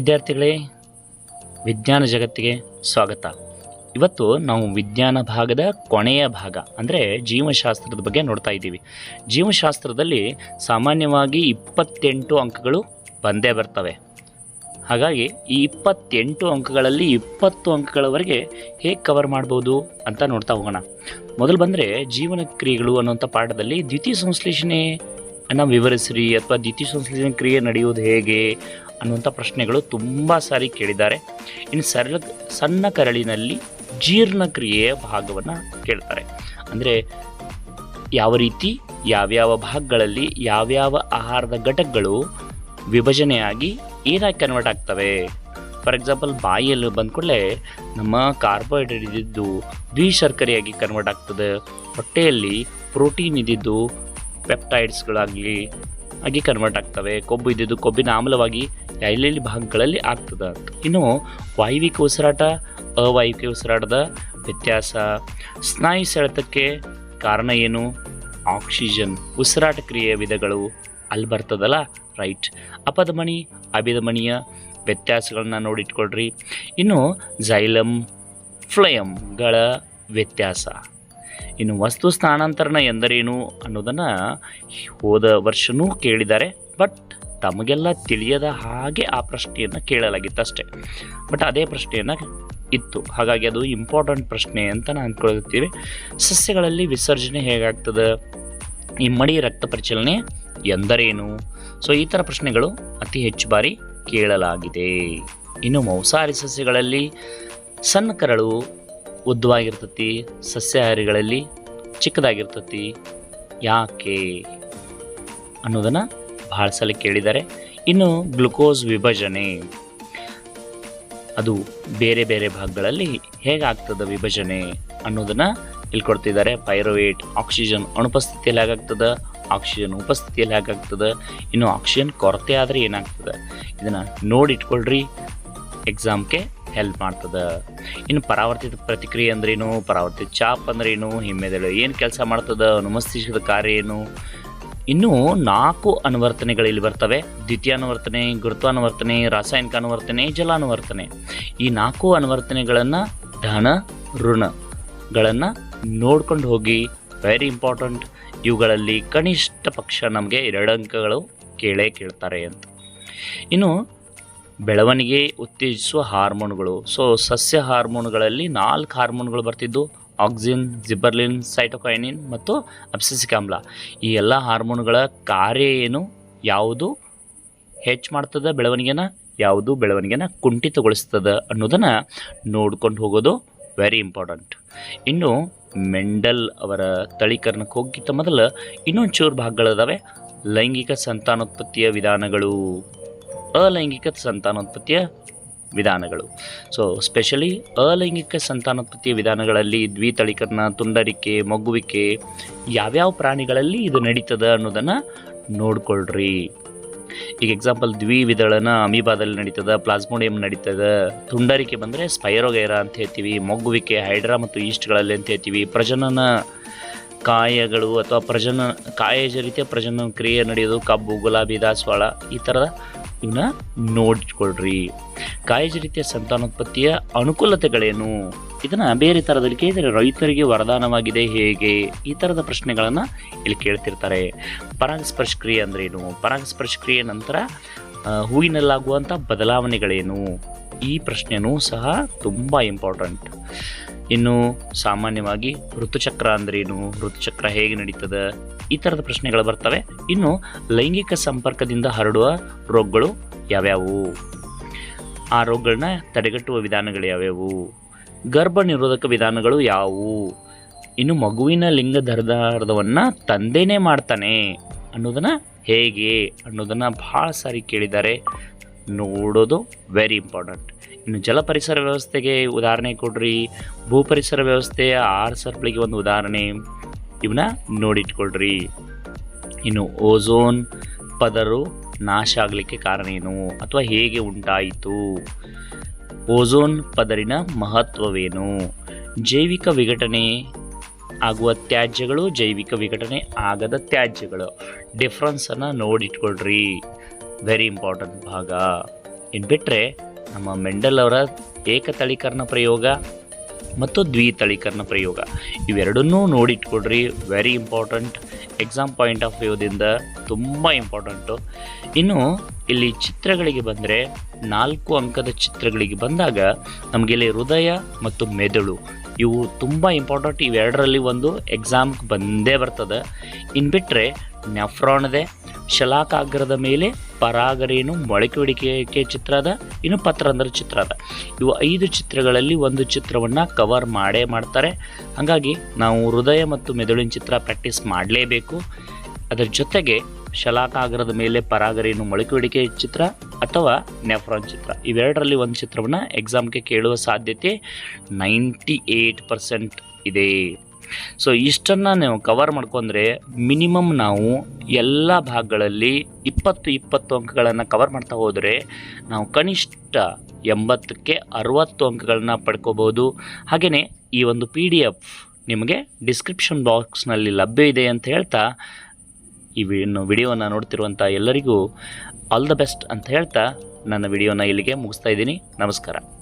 ವಿದ್ಯಾರ್ಥಿಗಳೇ, ವಿಜ್ಞಾನ ಜಗತ್ತಿಗೆ ಸ್ವಾಗತ. ಇವತ್ತು ನಾವು ವಿಜ್ಞಾನ ಭಾಗದ ಕೊನೆಯ ಭಾಗ, ಅಂದರೆ ಜೀವಶಾಸ್ತ್ರದ ಬಗ್ಗೆ ನೋಡ್ತಾ ಇದ್ದೀವಿ. ಜೀವಶಾಸ್ತ್ರದಲ್ಲಿ ಸಾಮಾನ್ಯವಾಗಿ ಇಪ್ಪತ್ತೆಂಟು ಅಂಕಗಳು ಬಂದೇ ಬರ್ತವೆ. ಹಾಗಾಗಿ ಈ ಇಪ್ಪತ್ತೆಂಟು ಅಂಕಗಳಲ್ಲಿ ಇಪ್ಪತ್ತು ಅಂಕಗಳವರೆಗೆ ಹೇಗೆ ಕವರ್ ಮಾಡ್ಬೋದು ಅಂತ ನೋಡ್ತಾ ಹೋಗೋಣ. ಮೊದಲು ಬಂದರೆ ಜೀವನ ಕ್ರಿಯೆಗಳು ಅನ್ನುವಂಥ ಪಾಠದಲ್ಲಿ ದ್ವಿತೀಯ ಸಂಶ್ಲೇಷಣೆ ಅನ್ನು ವಿವರಿಸ್ರಿ, ಅಥವಾ ದ್ವಿತೀಯ ಸಂಶ್ಲೇಷಣೆ ಕ್ರಿಯೆ ನಡೆಯೋದು ಹೇಗೆ ಅನ್ನುವಂಥ ಪ್ರಶ್ನೆಗಳು ತುಂಬ ಸಾರಿ ಕೇಳಿದ್ದಾರೆ. ಇನ್ನು ಸರಳ, ಸಣ್ಣ ಕರಳಿನಲ್ಲಿ ಜೀರ್ಣಕ್ರಿಯೆಯ ಭಾಗವನ್ನು ಕೇಳ್ತಾರೆ. ಅಂದರೆ ಯಾವ ರೀತಿ, ಯಾವ್ಯಾವ ಭಾಗಗಳಲ್ಲಿ ಯಾವ್ಯಾವ ಆಹಾರದ ಘಟಕಗಳು ವಿಭಜನೆಯಾಗಿ ಏನಾಗಿ ಕನ್ವರ್ಟ್ ಆಗ್ತವೆ? ಫಾರ್ ಎಕ್ಸಾಂಪಲ್ ಬಾಯಿಯಲ್ಲಿ ಬಂದ ಕೂಡಲೇ ನಮ್ಮ ಕಾರ್ಬೋಹೈಡ್ರೇಟ್ ಇದ್ದಿದ್ದು ದ್ವಿಶರ್ಕರಿಯಾಗಿ ಕನ್ವರ್ಟ್ ಆಗ್ತದೆ. ಹೊಟ್ಟೆಯಲ್ಲಿ ಪ್ರೋಟೀನ್ ಇದ್ದಿದ್ದು ಪೆಪ್ಟೈಡ್ಸ್ಗಳಾಗಲಿ ಆಗಿ ಕನ್ವರ್ಟ್ ಆಗ್ತವೆ. ಕೊಬ್ಬು ಇದ್ದಿದ್ದು ಕೊಬ್ಬಿನ ಆಮ್ಲವಾಗಿ ಎಲ್ಲೆಲ್ಲಿ ಭಾಗಗಳಲ್ಲಿ ಆಗ್ತದೆ ಅಂತ. ಇನ್ನು ವಾಯುವಿಕ ಉಸಿರಾಟ, ಅವಾಯುವಿಕ ಉಸಿರಾಟದ ವ್ಯತ್ಯಾಸ, ಸ್ನಾಯು ಸೆಳೆತಕ್ಕೆ ಕಾರಣ ಏನು? ಆಕ್ಸಿಜನ್. ಉಸಿರಾಟ ಕ್ರಿಯೆಯ ವಿಧಗಳು ಅಲ್ಲಿ ಬರ್ತದಲ್ಲ? ರೈಟ್. ಅಪಧಮಣಿ ಅಭಿಧಮಣಿಯ ವ್ಯತ್ಯಾಸಗಳನ್ನ ನೋಡಿಟ್ಕೊಳ್ರಿ. ಇನ್ನು ಝೈಲಮ್ ಫ್ಲಯಮ್ಗಳ ವ್ಯತ್ಯಾಸ. ಇನ್ನು ವಸ್ತು ಸ್ಥಾನಾಂತರಣ ಎಂದರೇನು ಅನ್ನೋದನ್ನು ಹೋದ ವರ್ಷನೂ ಕೇಳಿದ್ದಾರೆ. ಬಟ್ ತಮಗೆಲ್ಲ ತಿಳಿಯದ ಹಾಗೆ ಆ ಪ್ರಶ್ನೆಯನ್ನು ಕೇಳಲಾಗಿತ್ತು ಅಷ್ಟೇ ಬಟ್ ಅದೇ ಪ್ರಶ್ನೆಯನ್ನು ಇತ್ತು. ಹಾಗಾಗಿ ಅದು ಇಂಪಾರ್ಟೆಂಟ್ ಪ್ರಶ್ನೆ ಅಂತ ನಾನು ಅಂದ್ಕೊಳ್ತೀವಿ ಸಸ್ಯಗಳಲ್ಲಿ ವಿಸರ್ಜನೆ ಹೇಗಾಗ್ತದೆ? ಈ ಮಡಿ ರಕ್ತ ಪರಿಚಲನೆ ಎಂದರೇನು? ಸೊ ಈ ಥರ ಪ್ರಶ್ನೆಗಳು ಅತಿ ಹೆಚ್ಚು ಬಾರಿ ಕೇಳಲಾಗಿದೆ. ಇನ್ನು ಮೌಸಾರಿ ಸಸ್ಯಗಳಲ್ಲಿ ಸಣ್ಣ ಕರಳು ಉದ್ದವಾಗಿರ್ತತಿ, ಸಸ್ಯಾಹಾರಿಗಳಲ್ಲಿ ಚಿಕ್ಕದಾಗಿರ್ತತಿ. ಯಾಕೆ ಅನ್ನೋದನ್ನು ಭಾಳ ಸಲ ಕೇಳಿದ್ದಾರೆ. ಇನ್ನು ಗ್ಲುಕೋಸ್ ವಿಭಜನೆ, ಅದು ಬೇರೆ ಬೇರೆ ಭಾಗಗಳಲ್ಲಿ ಹೇಗಾಗ್ತದೆ ವಿಭಜನೆ ಅನ್ನೋದನ್ನು ಹೇಳ್ಕೊಡ್ತಿದ್ದಾರೆ ಕೊಡ್ತಿದ್ದಾರೆ ಪೈರೋವೇಟ್ ಆಕ್ಸಿಜನ್ ಅನುಪಸ್ಥಿತಿಯಲ್ಲಿ ಹೇಗಾಗ್ತದೆ, ಆಕ್ಸಿಜನ್ ಉಪಸ್ಥಿತಿಯಲ್ಲಿ ಹೇಗಾಗ್ತದೆ, ಇನ್ನು ಆಕ್ಸಿಜನ್ ಕೊರತೆ ಆದರೆ ಏನಾಗ್ತದೆ, ಇದನ್ನು ನೋಡಿ ಇಟ್ಕೊಳ್ರಿ ಎಕ್ಸಾಮ್ಗೆ ಹೆಲ್ಪ್ ಮಾಡ್ತದೆ. ಇನ್ನು ಪರಾವರ್ತಿತ ಪ್ರತಿಕ್ರಿಯೆ ಅಂದ್ರೇನು, ಪರಾವರ್ತಿತ ಚಾಪ್ ಅಂದ್ರೇನು, ಹಿಮ್ಮೆದಳು ಏನು ಕೆಲಸ ಮಾಡ್ತದೆ ಅನುಮಸ್ತಿಷ್ಕದ ಕಾರ್ಯ ಏನು ಇನ್ನು ನಾಲ್ಕು ಅನುವರ್ತನೆಗಳು ಇಲ್ಲಿ ಬರ್ತವೆ. ದ್ವಿತೀಯ ಅನುವರ್ತನೆ ಗುರುತ್ವಾನುವರ್ತನೆ ರಾಸಾಯನಿಕ ಅನುವರ್ತನೆ ಜಲಾನುವರ್ತನೆ. ಈ ನಾಲ್ಕು ಅನುವರ್ತನೆಗಳನ್ನು ಧನ ಋಣಗಳನ್ನು ನೋಡ್ಕೊಂಡು ಹೋಗಿ. ವೆರಿ ಇಂಪಾರ್ಟೆಂಟ್ ಇವುಗಳಲ್ಲಿ ಕನಿಷ್ಠ ಪಕ್ಷ ನಮಗೆ ಎರಡು ಅಂಕಗಳು ಕೇಳೇ ಕೇಳ್ತಾರೆ ಅಂತ. ಇನ್ನು ಬೆಳವಣಿಗೆ, ಉತ್ತೇಜಿಸುವ ಹಾರ್ಮೋನ್ಗಳು. ಸೊ ಸಸ್ಯ ಹಾರ್ಮೋನ್ಗಳಲ್ಲಿ ನಾಲ್ಕು ಹಾರ್ಮೋನ್ಗಳು ಬರ್ತಿದ್ದು. ಆಕ್ಸಿನ್, ಜಿಬರ್ಲಿನ್, ಸೈಟೋಕೈನಿನ್ ಮತ್ತು ಅಪ್ಸಿಸಿಕ್ ಆಮ್ಲ. ಈ ಎಲ್ಲ ಹಾರ್ಮೋನ್ಗಳ ಕಾರ್ಯ ಏನು? ಯಾವುದು ಹೆಚ್ಚು ಮಾಡ್ತದೆ, ಬೆಳವಣಿಗೆನ? ಯಾವುದು ಬೆಳವಣಿಗೆನ ಕುಂಠಿತಗೊಳಿಸ್ತದೆ ಅನ್ನೋದನ್ನು ನೋಡ್ಕೊಂಡು ಹೋಗೋದು ವೆರಿ ಇಂಪಾರ್ಟೆಂಟ್ ಇನ್ನು ಮೆಂಡಲ್ ಅವರ ತಳೀಕರಣಕ್ಕೆ ಹೋಗಿದ್ದ ಮೊದಲು ಇನ್ನೊಂದು ಚೂರು ಭಾಗಗಳಿದಾವೆ. ಲೈಂಗಿಕ ಸಂತಾನೋತ್ಪತ್ತಿಯ ವಿಧಾನಗಳು. ಅಲೈಂಗಿಕ ಸಂತಾನೋತ್ಪತ್ತಿಯ ವಿಧಾನಗಳು. ಸೊ ಸ್ಪೆಷಲಿ ಅಲೈಂಗಿಕ ಸಂತಾನೋತ್ಪತ್ತಿಯ ವಿಧಾನಗಳಲ್ಲಿ ದ್ವಿತಳಿಕರಣ, ತುಂಡರಿಕೆ, ಮಗುವಿಕೆ ಯಾವ್ಯಾವ ಪ್ರಾಣಿಗಳಲ್ಲಿ ಇದು ನಡೀತದೆ ಅನ್ನೋದನ್ನು ನೋಡ್ಕೊಳ್ರಿ. ಈಗ ಎಕ್ಸಾಂಪಲ್ ದ್ವಿವಿದಳನ ಅಮೀಬಾದಲ್ಲಿ ನಡೀತದ, ಪ್ಲಾಸ್ಮೋಡಿಯಂ ನಡೀತದ, ತುಂಡರಿಕೆ ಬಂದರೆ ಸ್ಪೈರೋಗೈರಾ ಅಂತ ಹೇಳ್ತೀವಿ ಮೊಗ್ಗುವಿಕೆ ಹೈಡ್ರಾ ಮತ್ತು ಈಸ್ಟ್ಗಳಲ್ಲಿ ಅಂತ ಹೇಳ್ತೀವಿ, ಪ್ರಜನನ ಕಾಯಗಳು ಅಥವಾ ಪ್ರಜನ ಕಾಯಜ ರೀತಿಯ ಪ್ರಜನನ ಕ್ರಿಯೆ ನಡೆಯೋದು ಕಬ್ಬು, ಗುಲಾಬಿ, ದಾಸವಾಳ ಈ ಥರದ ಇವನ್ನ ನೋಡಿಕೊಳ್ರಿ ಕಾಯಜ ರೀತಿಯ ಸಂತಾನೋತ್ಪತ್ತಿಯ ಅನುಕೂಲತೆಗಳೇನು? ಇದನ್ನು ಬೇರೆ ಥರದಲ್ಲಿ ಕೇಳಿದರೆ ರೈತರಿಗೆ ವರದಾನವಾಗಿದೆ ಹೇಗೆ? ಈ ಥರದ ಪ್ರಶ್ನೆಗಳನ್ನು ಇಲ್ಲಿ ಕೇಳ್ತಿರ್ತಾರೆ. ಪರಾಗಸ್ಪರ್ಶ ಕ್ರಿಯೆ ಅಂದ್ರೇನು? ಪರಾಗಸ್ಪರ್ಶ ಕ್ರಿಯೆ ನಂತರ ಹೂವಿನಲ್ಲಾಗುವಂತ ಬದಲಾವಣೆಗಳೇನು? ಈ ಪ್ರಶ್ನೆನೂ ಸಹ ತುಂಬ ಇಂಪಾರ್ಟೆಂಟ್ ಇನ್ನು ಸಾಮಾನ್ಯವಾಗಿ ಋತುಚಕ್ರ ಅಂದ್ರೇನು ಋತುಚಕ್ರ ಹೇಗೆ ನಡೀತದೆ, ಈ ಥರದ ಪ್ರಶ್ನೆಗಳು ಬರ್ತವೆ. ಇನ್ನು ಲೈಂಗಿಕ ಸಂಪರ್ಕದಿಂದ ಹರಡುವ ರೋಗಗಳು ಯಾವ್ಯಾವು? ಆ ರೋಗಗಳನ್ನ ತಡೆಗಟ್ಟುವ ವಿಧಾನಗಳು ಯಾವ್ಯಾವು? ಗರ್ಭ ನಿರೋಧಕ ವಿಧಾನಗಳು ಯಾವುವು? ಇನ್ನು ಮಗುವಿನ ಲಿಂಗ ಧರ್ದಾರ್ಧವನ್ನು ತಂದೆನೇ ಮಾಡ್ತಾನೆ ಅನ್ನೋದನ್ನು ಹೇಗೆ ಅನ್ನೋದನ್ನು ಭಾಳ ಸಾರಿ ಕೇಳಿದ್ದಾರೆ. ನೋಡೋದು ವೆರಿ ಇಂಪಾರ್ಟೆಂಟ್ ಇನ್ನು ಜಲ ಪರಿಸರ ವ್ಯವಸ್ಥೆಗೆ ಉದಾಹರಣೆ ಕೊಡ್ರಿ. ಭೂ ಪರಿಸರ ವ್ಯವಸ್ಥೆಯ ಆರ್ ಸರ್ಪಳಿಗೆ ಒಂದು ಉದಾಹರಣೆ ಇವನ್ನ ನೋಡಿಟ್ಕೊಳ್ರಿ. ಇನ್ನು ಓಝೋನ್ ಪದರು ನಾಶ ಆಗಲಿಕ್ಕೆ ಕಾರಣ ಏನು? ಅಥವಾ ಹೇಗೆ ಉಂಟಾಯಿತು? ಓಝೋನ್ ಪದರಿನ ಮಹತ್ವವೇನು? ಜೈವಿಕ ವಿಘಟನೆ ಆಗುವ ತ್ಯಾಜ್ಯಗಳು ಜೈವಿಕ ವಿಘಟನೆ ಆಗದ ತ್ಯಾಜ್ಯಗಳು. ಡಿಫ್ರೆನ್ಸನ್ನು ನೋಡಿಟ್ಕೊಳ್ರಿ. ವೆರಿ ಇಂಪಾರ್ಟೆಂಟ್ ಭಾಗ. ಇನ್ನು ಬಿಟ್ಟರೆ ನಮ್ಮ ಮೆಂಡಲ್ ಅವರ ಏಕತಳೀಕರಣ ಪ್ರಯೋಗ ಮತ್ತು ದ್ವಿತಳೀಕರಣ ಪ್ರಯೋಗ. ಇವೆರಡನ್ನೂ ನೋಡಿಟ್ಕೊಡ್ರಿ. Very important exam point of ವ್ಯೂದಿಂದ ತುಂಬ ಇಂಪಾರ್ಟೆಂಟು ಇನ್ನು ಇಲ್ಲಿ ಚಿತ್ರಗಳಿಗೆ ಬಂದರೆ ನಾಲ್ಕು ಅಂಕದ ಚಿತ್ರಗಳಿಗೆ ಬಂದಾಗ ನಮಗೆ ಇಲ್ಲಿ ಹೃದಯ ಮತ್ತು ಮೆದುಳು ಇವು ತುಂಬ ಇಂಪಾರ್ಟೆಂಟ್ ಇವೆರಡರಲ್ಲಿ ಒಂದು ಎಕ್ಸಾಮ್ಗೆ ಬಂದೇ ಬರ್ತದೆ. ಇನ್ನು ಬಿಟ್ಟರೆ ನೆಫ್ರಾನ್ದೆ ಶಲಾಕಾಗ್ರದ ಮೇಲೆ ಪರಾಗರೇನು ಮೊಳಕೆ ಚಿತ್ರ ಅದ, ಇನ್ನು ಪತ್ರಂದ್ರ ಚಿತ್ರ ಅದ. ಇವು ಐದು ಚಿತ್ರಗಳಲ್ಲಿ ಒಂದು ಚಿತ್ರವನ್ನು ಕವರ್ ಮಾಡೇ ಮಾಡ್ತಾರೆ. ಹಾಗಾಗಿ ನಾವು ಹೃದಯ ಮತ್ತು ಮೆದುಳಿನ ಚಿತ್ರ ಪ್ರಾಕ್ಟೀಸ್ ಮಾಡಲೇಬೇಕು. ಅದರ ಜೊತೆಗೆ ಶಲಾಕಾಗ್ರದ ಮೇಲೆ ಪರಾಗರೇನು ಮೊಳಕೆ ಚಿತ್ರ ಅಥವಾ ನೆಫ್ರಾನ್ ಚಿತ್ರ, ಇವೆರಡರಲ್ಲಿ ಒಂದು ಚಿತ್ರವನ್ನು ಎಕ್ಸಾಮ್ಗೆ ಕೇಳುವ ಸಾಧ್ಯತೆ ನೈಂಟಿ ಏಯ್ಟ್ ಪರ್ಸೆಂಟ್ ಇದೆ. ಸೊ ಇಷ್ಟನ್ನು ನೀವು ಕವರ್ ಮಾಡ್ಕೊಂಡ್ರೆ ಮಿನಿಮಮ್ ನಾವು ಎಲ್ಲ ಭಾಗಗಳಲ್ಲಿ ಇಪ್ಪತ್ತು ಇಪ್ಪತ್ತು ಅಂಕಗಳನ್ನು ಕವರ್ ಮಾಡ್ತಾ ಹೋದರೆ ನಾವು ಕನಿಷ್ಠ ಎಂಬತ್ತಕ್ಕೆ ಅರುವತ್ತು ಅಂಕಗಳನ್ನು ಪಡ್ಕೋಬೋದು ಹಾಗೆಯೇ ಈ ಒಂದು ಪಿ ಡಿ ಎಫ್ ನಿಮಗೆ ಡಿಸ್ಕ್ರಿಪ್ಷನ್ ಬಾಕ್ಸ್ನಲ್ಲಿ ಲಭ್ಯ ಇದೆ ಅಂತ ಹೇಳ್ತಾ ಈ ವಿಡಿಯೋನ ನೋಡ್ತಿರುವಂಥ ಎಲ್ಲರಿಗೂ ಆಲ್ ದ ಬೆಸ್ಟ್ ಅಂತ ಹೇಳ್ತಾ ನನ್ನ ವಿಡಿಯೋನ ಇಲ್ಲಿಗೆ ಮುಗಿಸ್ತಾ ಇದ್ದೀನಿ. ನಮಸ್ಕಾರ.